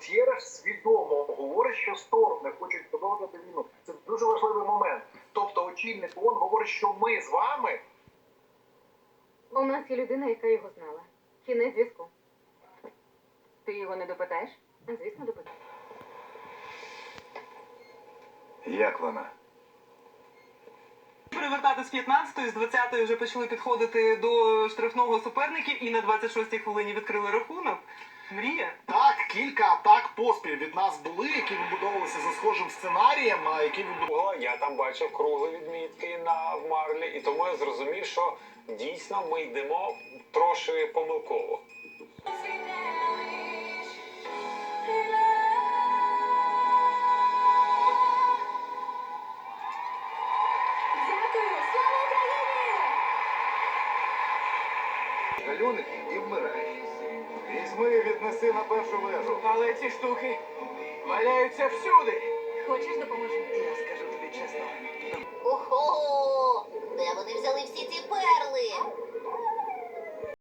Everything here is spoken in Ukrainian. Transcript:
Гутєреш свідомо говорить, що сторони хочуть продовжувати війну. Це дуже важливий момент. Тобто, очільник ООН говорить, що ми з вами У нас є людина, яка його знала. Кінець зв'язку. Ти його не допитаєш? Звісно, допитаю. Як вона? Перевертати з 15-ї, з 20-ї вже почали підходити до штрафного суперників і на 26-й хвилині відкрили рахунок. Мрія. Так, кілька атак поспіль від нас були, які вибудовувалися за схожим сценарієм, а які вибудовувалися. О, Я там бачив круглі відмітки на в марлі, і тому я зрозумів, що дійсно ми йдемо трошки помилково. Дякую! Слава Україні! Галюник і вмирає. Візьми і віднеси на першу вежу. Але ці штуки валяються всюди. Хочеш допоможу? Будь скажу